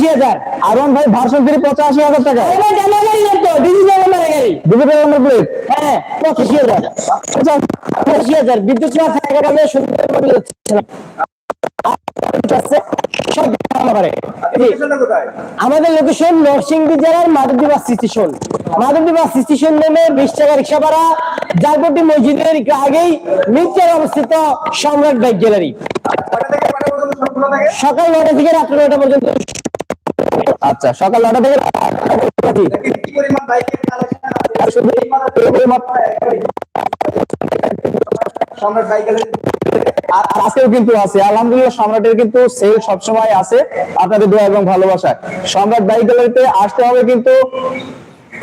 পঁচাশি হাজার। আর ওয়ান ফাইভ ভার্সন থ্রি পঁচাশি হাজার টাকা। ডিজিটাল নাম্বার প্লেট হ্যাঁ পঁচাশি হাজার। পঁচাশি হাজার। বিদ্যুৎ সেবা থাকার কারণে সুন্দর করে যাচ্ছিলাম। আছে, সব নাম্বারে। আমাদের লোকেশন নরসিংদী জেলার Madhabdi bus station Madhabdi bus station নেমে বিশ টাকা রিক্সা ভাড়া। জালপট্টি মসজিদের আগেই নিচের অবস্থিত সম্রাট বাইক গ্যালারি। সকাল নটা থেকে রাত্র নটা পর্যন্ত আচ্ছা সকাল নটা থেকে আজকেও কিন্তু আলহামদুলিল্লাহ, সম্রাটের কিন্তু সবসময় আছে। আপনাদের দোয়া এবং ভালোবাসায়। সম্রাট বাইক গ্যালারিতে আসতে হবে কিন্তু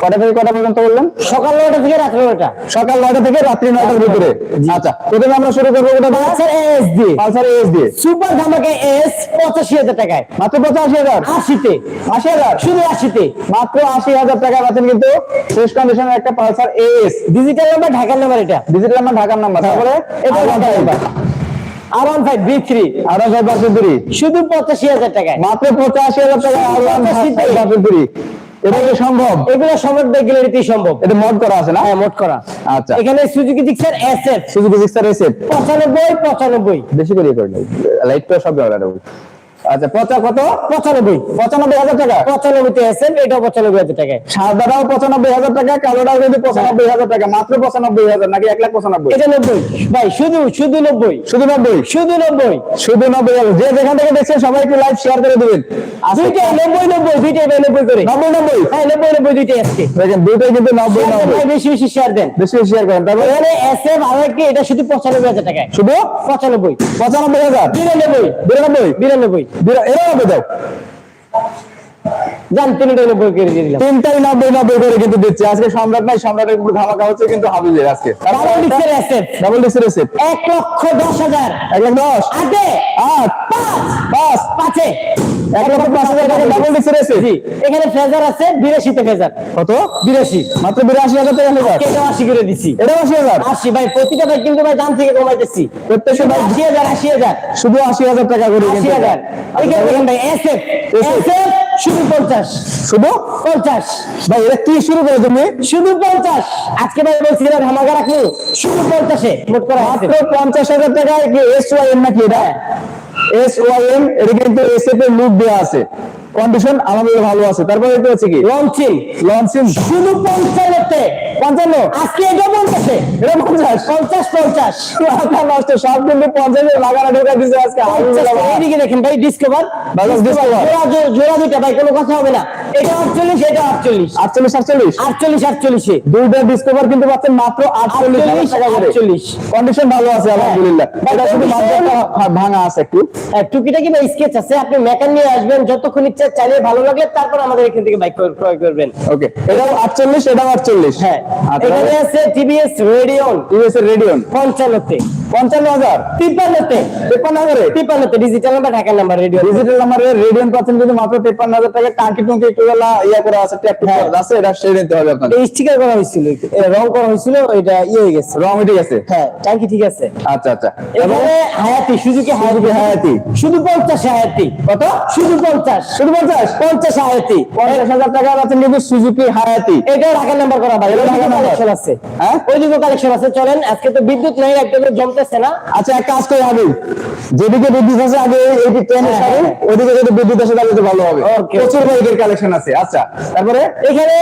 কটা থেকে কটা পর্যন্ত বললেন? সকাল নটা থেকে রাত্র নটা সকাল নয়টা থেকে রাত্রি নয়টার ভিতরে। আচ্ছা প্রথমে আমরা শুরু করব ওটা পালসার এস দিয়ে পালসার এস দিয়ে সুপার ধামাকে এস পঁচাশি হাজার টাকায়। মাত্র পঁচাশি হাজার? আশিতে। আশি হাজার? শুধু আশিতে। মাত্র আশি হাজার টাকা পাচ্ছেন কিন্তু ফ্রেশ কন্ডিশনের একটা পালসার এস ডিজিটাল নাম্বার ঢাকার নাম্বার এটা। ডিজিটাল নাম্বার ঢাকার নাম্বার তারপরে? এটা ঢাকার number R one five B three আরও শুধু পঁচাশি হাজার টাকায়। মাত্র পঁচাশি হাজার টাকা আর ওয়ান পঁচাশিতে। এটা কি সম্ভব? এগুলো বাইক গ্যালারিতেই সম্ভব। এটা মড করা আছে না? হ্যাঁ মোট করা। আচ্ছা। এখানে Suzuki Gixxer S Suzuki Gixxer বেশি করে করে নেই। লাইট তো সব হবে আচ্ছা পচা কত? পঁচানব্বই। পঁচানব্বই হাজার টাকা? পঁচানব্বইতে পঁচানব্বই হাজার টাকায়। সাদাটাও পঁচানব্বই হাজার টাকা কালোটাও কিন্তু পঁচানব্বই হাজার টাকা মাত্র পঁচানব্বই হাজার নাকি এক লাখ পঁচানব্বই? এটা নব্বই। ভাই শুধু শুধু নব্বই। শুধু নব্বই? শুধু নব্বই। শুধু নব্বই হাজার। যে যেখান থেকে দেখছেন সবাই একটু লাইভ শেয়ার করে দেবেন। আজকে দুইটাই নব্বই নব্বই দুইটাই ভাই নব্বই করে। নব্বই নব্বই? হ্যাঁ নব্বই নব্বই দুইটাই আজকে। দেখেন দুইটাই কিন্তু নব্বই নব্বই। বেশি বেশি শেয়ার দেন। বেশি বেশি শেয়ার করেন। তারপরে? এস আর এটা শুধু পঁচানব্বই হাজার টাকায়। শুধু? পঁচানব্বই। পঁচানব্বই হাজার? বিরানব্বই। বিরানব্বই? বিরানব্বই। మీరు ఎలా పెద్దావు জান তিনটাই নব্বই করে দিয়ে দিলাম। তিনটাই নব্বই নব্বই করে কিন্তু দিচ্ছে। আজকে সম্রাট নাই সম্রাটের উপর ধামাকা হচ্ছে কিন্তু হাবিজের আজকে। ডাবল ডিক্সের এস ডাবল ডিসের রেসিপ এক লক্ষ দশ হাজার। এক লাখ দশ। আটে। আট। পাঁচ। পাঁচ। পাঁচে এক লক্ষ পাঁচ হাজার টাকা ডাবল ডিসের জি। এখানে ফেজার আছে বিরাশিতে ফেজার। কত? বিরাশি। মাত্র বিরাশি হাজার টাকা লিটার কেটে আশি করে দিছি। এটা আশি হাজার? আশি ভাই প্রতিটা ভাই কিন্তু ভাই দাম থেকে কমাইতেছি। প্রত্যেকটা ভাই আশি হাজার আশি হাজার। শুধু আশি হাজার টাকা করে আশি হাজার। এখানে ভাই এস এফ শুধু পঞ্চাশ। শুধু? পঞ্চাশ। ভাই এটা কি শুরু করে তুমি? শুধু পঞ্চাশ। আজকে ভাই বলছিলাম ধামাকা রাখল শুধু পঞ্চাশে। করা মাত্র পঞ্চাশ হাজার টাকায় কি এস ওয়াই এম নাকি এটা? এস ওয়াই এম এটা কিন্তু এস এফ এর লুক দেওয়া আছে। কন্ডিশন আমাদের ভালো আছে। তারপরে এটা হচ্ছে কি? লঞ্চিং লঞ্চিং শুধু পঞ্চায়েতে পঞ্চান্ন? আজকে এটা পঞ্চাশে। এটা পঞ্চাশ? পঞ্চাশ পঞ্চাশ। মাথা নষ্ট সব কিন্তু পঞ্চাশে লাগানো ঢোকা দিচ্ছে আজকে। এইদিকে দেখেন ভাই ডিসকভার। জোড়া জোড়া দুইটা ভাই কোনো কথা হবে না। এটা আটচল্লিশ এটা আটচল্লিশ। আটচল্লিশ আটচল্লিশ? আটচল্লিশ আটচল্লিশে। দুইটা ডিসকভার কিন্তু পাচ্ছেন মাত্র আটচল্লিশ আটচল্লিশ টাকা করে। আটচল্লিশ। কন্ডিশন ভালো আছে আলহামদুলিল্লাহ। হ্যাঁ। এটা শুধু ভাঙা আছে একটু। হ্যাঁ, টুকিটা কি স্কেচ আছে। আপনি মেকান নিয়ে আসবেন যতক্ষণ ইচ্ছা চালিয়ে ভালো লাগলে তারপর আমাদের এখান থেকে বাইক ক্রয় করবেন। ওকে এটাও আটচল্লিশ এটাও আটচল্লিশ। হ্যাঁ আচ্ছা এখানে আছে টিভিএস রেডিয়ন এর রেডিয়ন পঞ্চান্নতে। পঞ্চান্ন হাজার। তিপ্পান্নতে। তেপ্পান্ন হাজারে তিপ্পান্নতে ডিজিটাল নাম্বার ঢাকার নাম্বার রেডিয়ন ডিজিটাল নাম্বারের রেডিয়ন পাচ্ছেন কিন্তু মাত্র তেপ্পান্ন হাজার টাকা টাঙ্কি টুঙ্কি একটু বেলা ইয়া করা আছে ট্যাপ হ্যাঁ। আছে এটা সে নিতে হবে আপনাদের এই স্টিকার করা হয়েছিল রং করা হয়েছিল এটা ইয়ে হয়ে গেছে। রং ঠিক আছে। হ্যাঁ। ট্যাঙ্কি ঠিক আছে। আচ্ছা আচ্ছা। হায়াতি সুজুকি হায়াতি। শুধু পঞ্চাশ হায়াতি। কত? শুধু পঞ্চাশ। শুধু পঞ্চাশ? পঞ্চাশ হায়াতি। পঞ্চাশ হাজার টাকা পাচ্ছেন কিন্তু সুজুকি হায়াতি। ঢাকার নাম্বার করা ভাই। এটা ঢাকার নাম্বার। আছে। হ্যাঁ? কালেকশন আছে চলেন আজকে তো বিদ্যুৎ নেই একদম জমতেছে না। আচ্ছা এক কাজ করে হবে যেদিকে বিদ্যুৎ আছে আগে এই ট্রেনের সাথে। ওইদিকে যদি বিদ্যুৎ আসে তাহলে তো ভালো হবে। প্রচুর বাইকের কালেকশন আছে। আচ্ছা তারপরে? এখানে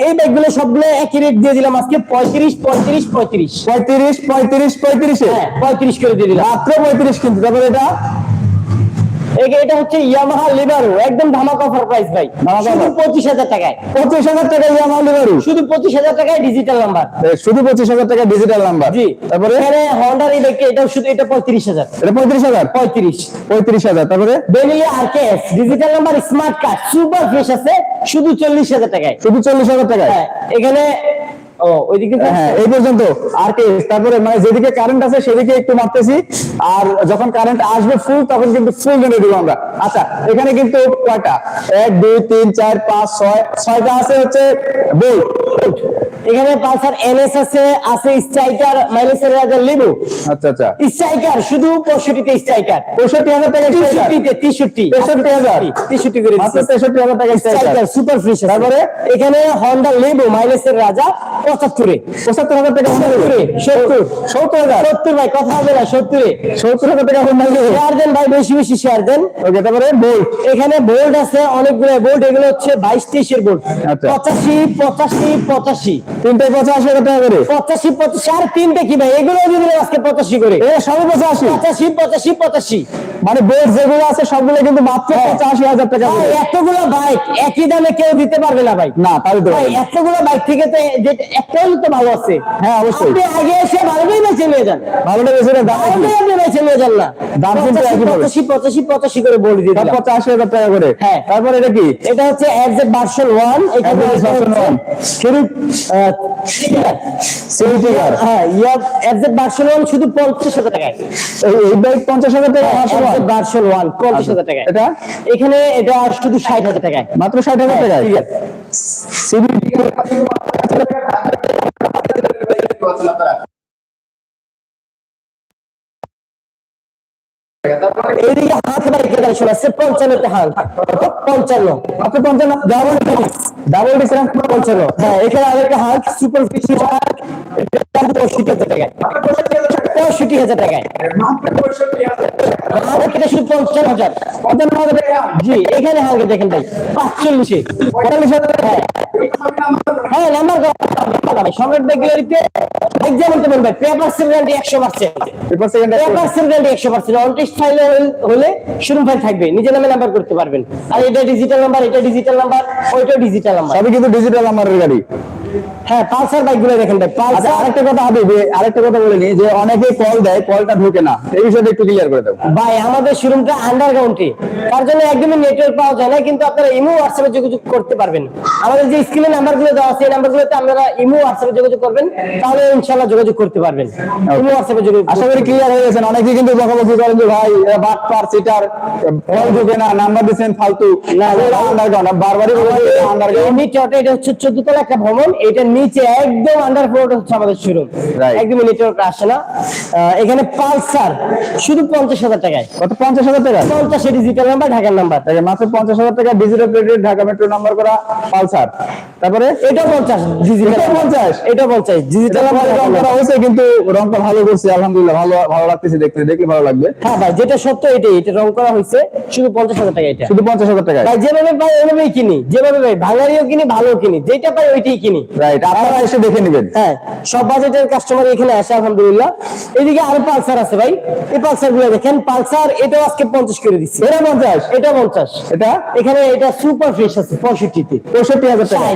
এই- বাইকগুলো সবগুলো একই রেট দিয়ে দিলাম আজকে পঁয়ত্রিশ পঁয়ত্রিশ পঁয়ত্রিশ। পঁয়ত্রিশ পঁয়ত্রিশ পঁয়ত্রিশে? হ্যাঁ পঁয়ত্রিশ করে দিয়ে দিলাম। মাত্র পঁয়ত্রিশ কিন্তু। তারপরে এটা? এটা হচ্ছে ইয়ামাহা লিবারো একদম ধামাকা অফার প্রাইস ভাই। শুধু পঁচিশ হাজার টাকায়। পঁচিশ হাজার টাকা ইয়ামাহা লিভারু শুধু পঁচিশ হাজার টাকায় ডিজিটাল নাম্বার শুধু পঁচিশ হাজার টাকা ডিজিটাল নাম্বার জি। তারপরে? এখানে হন্ডার এই ব্যাগটা এটা শুধু এটা পঁয়ত্রিশ হাজার। এটা পঁয়ত্রিশ হাজার? পঁয়ত্রিশ। পঁয়ত্রিশ হাজার। তারপরে? Benelli RKS digital number smart card super fresh আছে শুধু চল্লিশ হাজার টাকায়। শুধু চল্লিশ হাজার টাকায়? হ্যাঁ এখানে ও, ওইদিকে হ্যাঁ এই পর্যন্ত। আর কি, তারপরে মানে যেদিকে কারেন্ট আছে, সেদিকে একটু মারতেছি। আর যখন কারেন্ট আসবে ফুল তখন কিন্তু ফুল জেনে দিব আমরা। আচ্ছা এখানে কিন্তু কয়টা? এক, দুই, তিন, চার, পাঁচ, ছয়। ছয়টা আছে হচ্ছে, বোল্ট। এখানে পালসার এনএস আছে আছে স্ট্রাইকার মাইলেজের রাজা লিবু। আচ্ছা আচ্ছা। স্ট্রাইকার শুধু পঁয়ষট্টিতে স্ট্রাইকার। পঁয়ষট্টি হাজার টাকা স্ট্রাইকার। তেষট্টিতে তেষট্টি। তেষট্টি হাজার। তেষট্টি করে মাত্র দিচ্ছি তেষট্টি হাজার টাকা স্ট্রাইকার। স্ট্রাইকার সুপার ফ্রিশ তারপরে? এখানে হন্ডা লেবু মাইলেজের রাজা পঁচাত্তরে। পঁচাত্তর হাজার টাকা হোন্ডা সত্তরে সত্তর। সত্তর হাজার? সত্তর ভাই কথা হবে না সত্তরে। সত্তর হাজার টাকা হোন্ডা শেয়ার দেন ভাই বেশি বেশি শেয়ার দেন। ওকে তারপরে বোল্ট এখানে বোল্ট আছে অনেকগুলো বোল্ট এগুলো হচ্ছে বাইশ তেইশের বোল্ট আচ্ছা। পঁচাশি পঁচাশি পঁচাশি। তিনটে পঁচাশি হাজার টাকা করে? পঁচাশি পঁচাশি আর তিনটে কি ভাই? এগুলো আজকে পঁচাশি করে। এ সবই পঁচাশি? পঁচাশি পঁচাশি পঁচাশি। মানে বোল্ট যেগুলো আছে সবগুলো কিন্তু মাত্র পঁচাশি হাজার টাকা এতগুলো বাইক একই দামে কেউ দিতে পারবে না ভাই। না তাই তো। এতগুলো বাইক থেকে তো একটাই তো ভালো আছে। হ্যাঁ অবশ্যই। আপনি আগে এসে ভালোটাই বেছে নিয়ে যান। ভালোটা বেশি না দাম বেছে নিয়ে যান না। দাম কিন্তু একই। পঁচাশি পঁচাশি পঁচাশি করে বলে দিয়ে পঁচাশি হাজার টাকা করে। হ্যাঁ। তারপর এটা কি? এটা হচ্ছে এফজেড ভার্সন 1 এখানে FZ version one। হ্যাঁ ইয়া এফজেড ভার্সন 1 শুধু 50000 টাকায়। এই বাইক পঞ্চাশ হাজার টাকা এফজেড ভার্সন 1 50000 টাকায়। এটা? এখানে এটা শুধু 60000 টাকায়। মাত্র ষাট হাজার টাকায়? ঠিক আছে। এইদিকে হাত বাইক কালেকশন আছে 55 তে হাত। 55 মাত্র পঞ্চান্ন? ডাবল ডিস্ক ডাবল ডিসকাউন্ট পঞ্চান্ন। হ্যাঁ এখানে আরেকটা দেখেন ভাই। পাঁচচল্লিশে। হ্যাঁ নাম্বার সম্রাট গ্যালারিতে এক্সাম বলতে বলবে পেপার গ্যারান্টি একশো percent paper second paper guarantee একশো পার্সেন্ট অনটেস্ট ফাইল হলে শুরু ফাইল থাকবে। নিজের নামে নাম্বার করতে পারবেন। আর এটা ডিজিটাল নাম্বার এটা ডিজিটাল নাম্বার ওইটাও ডিজিটাল নাম্বার সবই কিন্তু ডিজিটাল আমাদের গাড়ি। হ্যাঁ পালসার বাইকগুলো দেখেন ভাই আচ্ছা পালসার আরেকটা কথা হবে আরেকটা কথা বলে নি যে অনেকে কল দেয় কলটা ঢোকে না। এই বিষয়টা একটু ক্লিয়ার করে দাও। ভাই আমাদের শোরুমটা আন্ডারগ্রাউন্ডে তার জন্য একদমই নেটওয়ার্ক পাওয়া যায় না কিন্তু আপনারা ইমো হোয়াটসঅ্যাপে যোগাযোগ করতে পারবেন। আমাদের যে স্ক্রিনে নাম্বারগুলো দেওয়া আছে এই নাম্বারগুলোতে আপনারা ইমো হোয়াটসঅ্যাপে যোগাযোগ করবেন। তাহলে ইনশাআল্লাহ যোগাযোগ করতে পারবেন। ইমো হোয়াটসঅ্যাপে যোগাযোগ আশা করি ক্লিয়ার হয়ে গেছেন অনেকে কিন্তু বকাবকি করেন যে ভাই বাট পার সিটার কল ঢোকে না নাম্বার দিচ্ছেন ফালতু। না আন্ডারগ্রাউন্ড বারবারই বলে আন্ডারগ্রাউন্ড ইউনিট অটো এটা হচ্ছে চোদ্দ তলা একটা ভবন। এটার নিচে একদম আন্ডার ফ্লোর হচ্ছে আমাদের শোরুম একদম নেটওয়ার্ক আসে না। এখানে পালসার শুধু পঞ্চাশ হাজার টাকায়। কত? পঞ্চাশ হাজার টাকা? পঞ্চাশ ডিজিটাল নাম্বার ঢাকার নাম্বার তাকে মাত্র পঞ্চাশ হাজার টাকা digital plated Dhaka metro number করা পালসার। তারপরে? এটা পঞ্চাশ ডিজিটাল এটাও 50? এটা পঞ্চাশ ডিজিটাল নাম্বার হয়েছে কিন্তু রংটা ভালো করছে আলহামদুলিল্লাহ ভালো ভালো লাগতেছে দেখতে দেখলে ভালো লাগবে। হ্যাঁ ভাই যেটা সত্য এটাই এটা রং করা হয়েছে শুধু পঞ্চাশ হাজার টাকা এটা। শুধু পঞ্চাশ হাজার টাকায়। ভাই যেভাবে পাই ওইভাবেই কিনি যেভাবে ভাই ভাঙারিও কিনি ভালো কিনি যেটা পাই ওইটাই কিনি। রাইট আপনারা এসে দেখে নেবেন। হ্যাঁ সব বাজেটের কাস্টমার এখানে আসে আলহামদুলিল্লাহ। এদিকে আরও পালসার আছে ভাই এই পালসারগুলো দেখেন পালসার এটাও আজকে পঞ্চাশ করে দিচ্ছি। এটা পঞ্চাশ? এটা পঞ্চাশ। এটা? এখানে এটা সুপার ফ্রেশ আছে পঁয়ষট্টিতে। পঁয়ষট্টি হাজার টাকা।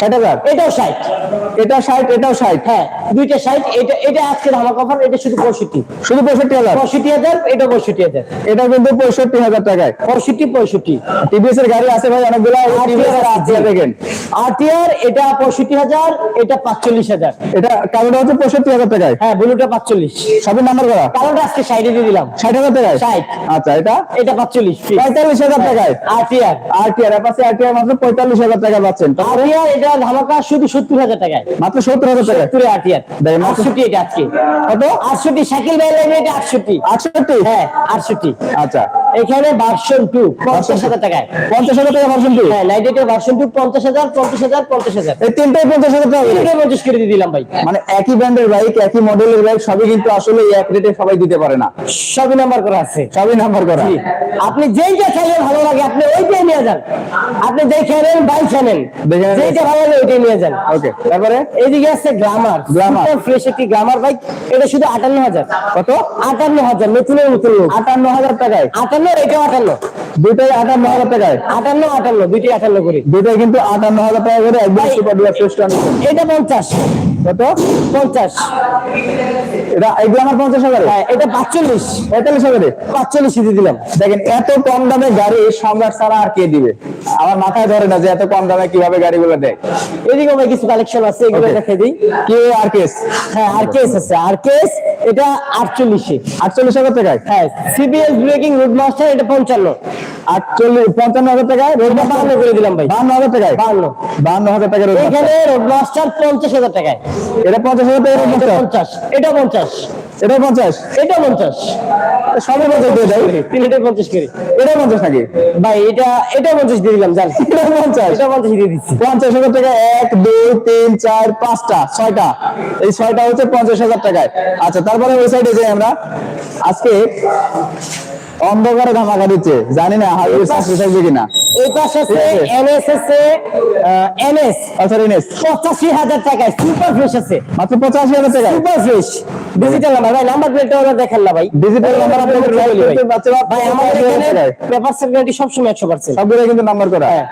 ষাট। হাজার? এটাও ষাট। এটা ষাট এটাও ষাট। হ্যাঁ দুইটা ষাট এটা এটা আজকে ধামাক অফার এটা শুধু পঁয়ষট্টি। শুধু পঁয়ষট্টি হাজার? পঁয়ষট্টি হাজার এটা পঁয়ষট্টি হাজার। এটা কিন্তু পঁয়ষট্টি হাজার টাকায়। পঁয়ষট্টি পঁয়ষট্টি। টিভিএস এর গাড়ি আছে ভাই অনেকগুলো দেখেন। আরটিআর এটা পঁয়ষট্টি হাজার এটা পাঁচচল্লিশ হাজার। এটা কালোটা হচ্ছে পঁয়ষট্টি হাজার টাকায়? হ্যাঁ ব্লুটা পাঁচচল্লিশ। সবই নাম্বার করা? কারণটা আজকে সাইডে দিয়ে দিলাম। ষাট হাজার টাকায়? ষাট। আচ্ছা এটা? এটা পাঁচচল্লিশ। পঁয়তাল্লিশ হাজার টাকায়? আরটিআর আর টি আর পাশে আর মাত্র পঁয়তাল্লিশ হাজার টাকা পাচ্ছেন। তো আরটিআর এটা ধামাকা শুধু সত্তর হাজার টাকায়। মাত্র সত্তর হাজার টাকায়? সত্তরে আরটিআর মাত্র- আটষট্টি এটা আজকে। কত? আটষট্টি শাকিল ভাই এটা আটষট্টি। আটষট্টি? হ্যাঁ আটষট্টি। আচ্ছা। এখানে ভার্সন টু পঞ্চাশ হাজার টাকায়। পঞ্চাশ হাজার টাকা ভার্সন টু হ্যাঁ নাইট এটার ভার্সন টু পঞ্চাশ হাজার পঞ্চাশ হাজার পঞ্চাশ হাজার। এই তিনটাই পঞ্চাশ হাজার টাকা। পঞ্চাশ করে দিয়ে দিলাম ভাই। মানে একই ব্র্যান্ডের বাইক একই মডেলের বাইক সবই কিন্তু আসলে এই এক রেটে সবাই দিতে পারে না। সবই নাম্বার করা আছে। সবই নাম্বার করা। আপনি যেইটা খেলে ভালো লাগে আপনি ওইটাই নিয়ে যান। আপনি। যেইটা ভালো লাগে ওইটাই নিয়ে যান। ওকে তারপরে? এইদিকে আছে গ্লামার Glamour। ফ্রেশ একটি গ্লামার বাইক এটা শুধু আটান্ন হাজার। কত? আটান্ন হাজার নতুনের নতুন আটান্ন হাজার টাকায়। আটান্ন এটাও আটান্ন। দুটাই আটান্ন হাজার টাকায়। আটান্ন আটান্ন দুইটি আটান্ন করে। দুটাই কিন্তু আটান্ন হাজার টাকা করে একদম সুপার ডুপার ফ্রেশ এটা পঞ্চাশ। কত? পঞ্চাশ। এটা এগুলো আমার পঞ্চাশ হাজারে? হ্যাঁ এটা পাঁচচল্লিশ। পঁয়তাল্লিশ হাজারে? পাঁচচল্লিশ দিয়ে দিলাম। দেখেন এত কম দামে গাড়ি সম্রাট ছাড়া আর কে দিবে? আমার মাথায় ধরে না যে এত কম দামে কীভাবে গাড়িগুলো দেয়। এদিকে ভাই কিছু কালেকশন আছে এগুলো. দেখে দিই। কি আর কেস হ্যাঁ আর কেস আছে। আর কেস এটা আটচল্লিশে। আটচল্লিশ হাজার টাকায়? হ্যাঁ সিবিএস ব্রেকিং রুট মাস্টার এটা পঞ্চান্ন। আটচল্লিশ পঞ্চান্ন হাজার টাকায়? রোড বাহান্ন করে দিলাম ভাই। বান্ন হাজার টাকায়? বাহান্ন বান্ন হাজার টাকা এখানে রোড মাস্টার পঞ্চাশ হাজার টাকায়। এটা পঞ্চাশ হাজার টাকা। পঞ্চাশ। এটা পঞ্চাশ। এটা পঞ্চাশ। এটা পঞ্চাশ। সবই পঞ্চাশ দিয়ে দেয়। তিনটে পঞ্চাশ করে এটা পঞ্চাশ নাকি ভাই এটা এটা পঞ্চাশ দিয়ে দিলাম জান। এটা পঞ্চাশ। এটা পঞ্চাশ দিয়ে দিচ্ছি। পঞ্চাশ হাজার টাকা এক দুই তিন চার পাঁচটা ছয়টা। এই ছয়টা হচ্ছে পঞ্চাশ হাজার টাকায়। আচ্ছা তারপরে ওই সাইডে যাই আমরা। আজকে অন্ধকারে ধামাকা দিচ্ছে। জানি না হাইওয়ে চাকরি থাকবে কিনা। এই পাশে আছে। এনএস আছে এনএস আচ্ছা এনএস। পঁচাশি হাজার টাকায় সুপার ফ্রেশ আছে। মাত্র পঁচাশি হাজার টাকায়। সুপার ফ্রেশ ডিজিটাল নাম্বার ভাই নাম্বার প্লেটটা ওরা দেখেন না ভাই। ডিজিটাল নাম্বার আপনাদের বলি ভাই। ভাই আমাদের এখানে। পেপার সেকুরিটি সবসময় একশো পার্সেন্ট সবগুলো কিন্তু নাম্বার করা। হ্যাঁ।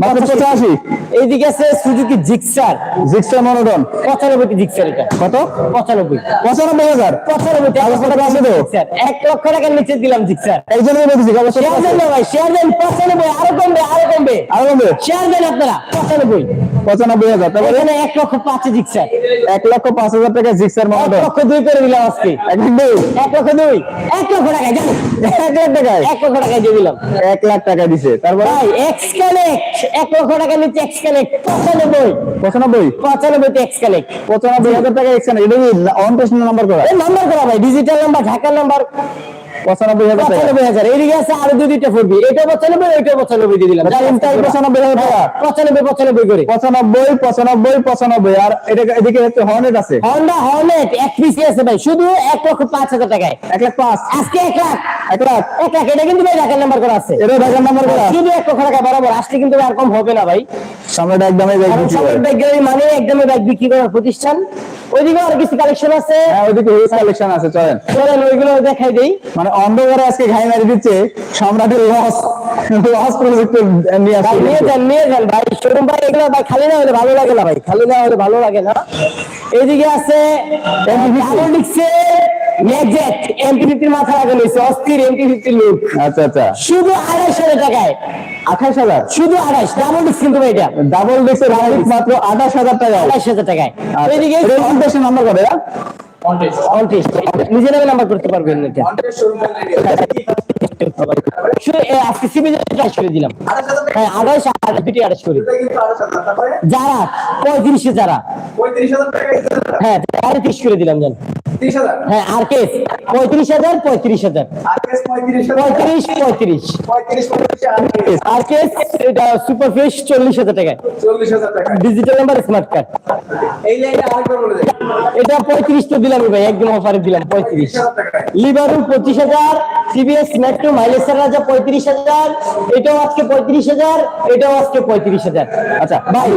মাত্র পঁচাশি। এইদিকে আছে সুজুকি জিক্সার জিক্সা মনোটন পঁচানব্বই জিক্সার এটা। কত? পঁচানব্বই। পঁচানব্বই হাজার। পঁচানব্বই টাকা কাগজপত্র আছে তো? জিক্সার এক লক্ষ টাকার নিচে দিলাম জিক্সার এই জন্যই বলছি কাগজ শেয়ার দেন না ভাই শেয়ার দেন পঁচানব্বই আরও কমবে আরও কমবে। আরও শেয়ার দেন আপনারা পঁচানব্বই। পঁচানব্বই হাজার তারপরে? এক লক্ষ পাঁচ জিক্সার। এক লক্ষ পাঁচ হাজার টাকা জিক্সার এক লক্ষ দুই করে দিলাম আজকে। এক লাখ দুই? এক লক্ষ দুই। এক লক্ষ টাকায় জান এক লাখ টাকায়? এক লক্ষ টাকায় দিয়ে দিলাম। এক লাখ টাকা দিছে তারপরে? ভাই এক্স এক লক্ষ টাকা নিচ্ছে এক্স কানেক্ট পঁচানব্বই? পঁচানব্বই পঁচানব্বই এক্স পঁচানব্বই হাজার টাকা এক্সেন এটা কি অন টেস্ট নাম্বার করা নাম্বার করা ভাই ডিজিটাল নাম্বার ঢাকার নাম্বার পঁচানব্বই হাজার পঁচানব্বই হাজার। এদিকে আছে আরও দুই দুইটা ফুটবি এটা পঁচানব্বই ওইটা পঁচানব্বই দিয়ে দিলাম। তিনটাই পঁচানব্বই হাজার টাকা। পঁচানব্বই পঁচানব্বই করে। পঁচানব্বই পঁচানব্বই পঁচানব্বই। আর এটা এদিকে হচ্ছে হর্নেট আছে? হন্ডা হর্নেট এক পিসি আছে ভাই। শুধু এক লক্ষ পাঁচ হাজার টাকায়। এক লাখ পাঁচ। আজকে এক লাখ। এক লাখ এক লাখ এটা কিন্তু ভাই ঢাকার নাম্বার করা আছে। এটা ঢাকার নাম্বার করা শুধু এক লক্ষ টাকা বরাবর আসলে কিন্তু আর কম হবে না ভাই। সম্রাট একদমই ব্যাগ বিক্রি করে। সম্রাট ব্যাগ গ্যালারি মানে একদমই ব্যাগ বিক্রি করার প্রতিষ্ঠান। ওইদিকে আর কিছু কালেকশন আছে? হ্যাঁ ওইদিকে হিউজ কালেকশন আছে চলেন। চলেন ওইগুলো দেখাই দেই। মানে অন্ধকারে আজকে ঘাই মারি দিচ্ছে সম্রাটের লস লস প্রজেক্ট নিয়ে ভাই নিয়ে যান নিয়ে যান ভাই। শোরুম ভাই এগুলো ভাই খালি না হলে ভালো লাগে না ভাই। খালি না হলে ভালো লাগে না। এইদিকে আছে ম্যাগজেট এমপি ফিফটির মাথা লাগানো হয়েছে অস্থির এমপি ফিফটির লুক আচ্ছা আচ্ছা। শুধু আড়াইশ হাজার টাকায়। আঠাশ হাজার? শুধু আড়াইশ ডাবল ডিস্ক কিন্তু এটা। ডাবল ডিস্কের মাত্র আঠাশ হাজার টাকা আড়াইশ হাজার টাকায়। আচ্ছা। এইদিকে নাম্বার করে উনত্রিশ। নিজে নামে নাম্বার করতে পারবেন এটা। দিলাম। হ্যাঁ হ্যাঁ হ্যাঁ পঁয়ত্রিশ হাজার চল্লিশ হাজার টাকা ডিজিটাল নাম্বার স্মার্ট কার্ড এটা পঁয়ত্রিশ তো দিলাম একদম অফারে দিলাম, পঁয়ত্রিশ। লিভারু পঁচিশ হাজার সিবিএস মেট্রো মাইলেজ রাজা পঁয়ত্রিশ হাজার, এটাও আজকে পঁয়ত্রিশ হাজার, এটাও আজকে পঁয়ত্রিশ হাজার। আচ্ছা ভাই,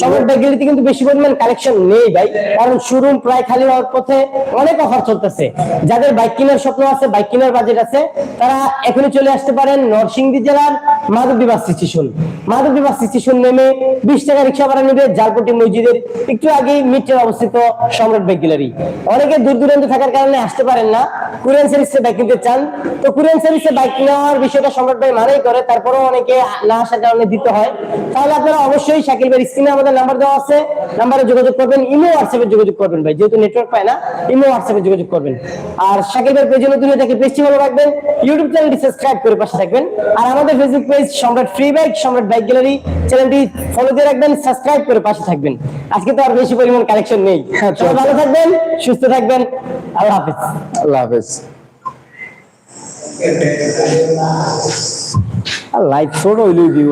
সবার ব্যাগগুলিতে কিন্তু বেশি পরিমাণ কালেকশন নেই ভাই, কারণ শোরুম প্রায় খালি হওয়ার পথে অনেক অফার চলতেছে। যাদের বাইক কেনার স্বপ্ন আছে বাইক কেনার বাজেট আছে, তারা এখনই চলে আসতে পারেন নরসিংদী জেলার Madhabdi bus station Madhabdi bus station নেমে বিশ টাকা রিক্সা ভাড়া নেবে জালপটি মসজিদের একটু আগেই মিট্রের অবস্থিত সম্রাট বাইক গ্যালারি অনেকে দূর দূরান্ত থাকার কারণে আসতে পারেন না। কুরিয়ান সার্ভিসে বাইক কিনতে চান। তো কুরিয়ান সার্ভিসে বাইক নেওয়ার বিষয়টা সম্রাট ভাই মানেই করে তারপরেও অনেকে না আসার কারণে দিতে হয়। তাহলে আপনারা অবশ্যই শাকিল ভাই স্ক্রিনে আমাদের নাম্বার দেওয়া আছে। নাম্বারে যোগাযোগ করবেন ইমো হোয়াটসঅ্যাপে যোগাযোগ করবেন ভাই যেহেতু নেটওয়ার্ক পায় না ইমো হোয়াটসঅ্যাপে যোগাযোগ করবেন। আর শাকিল ভাই পেজের হয়ে থাকে পেজটি ভালো রাখবেন ইউটিউব চ্যানেলটি সাবস্ক্রাইব করে পাশে থাকবেন। আর আমাদের Facebook page Samrat free bike Samrat bike gallery চ্যানেলটি ফলো দিয়ে রাখবেন সাবস্ক্রাইব করে পাশে থাকবেন। আজকে তো আর বেশি পরিমাণ কালেকশন নেই। ভালো থাকবেন সুস্থ থাকবেন আল্লাহ হাফিজ। আল্লাহ হাফেজ। লাইভ ছোট হইলেই দিব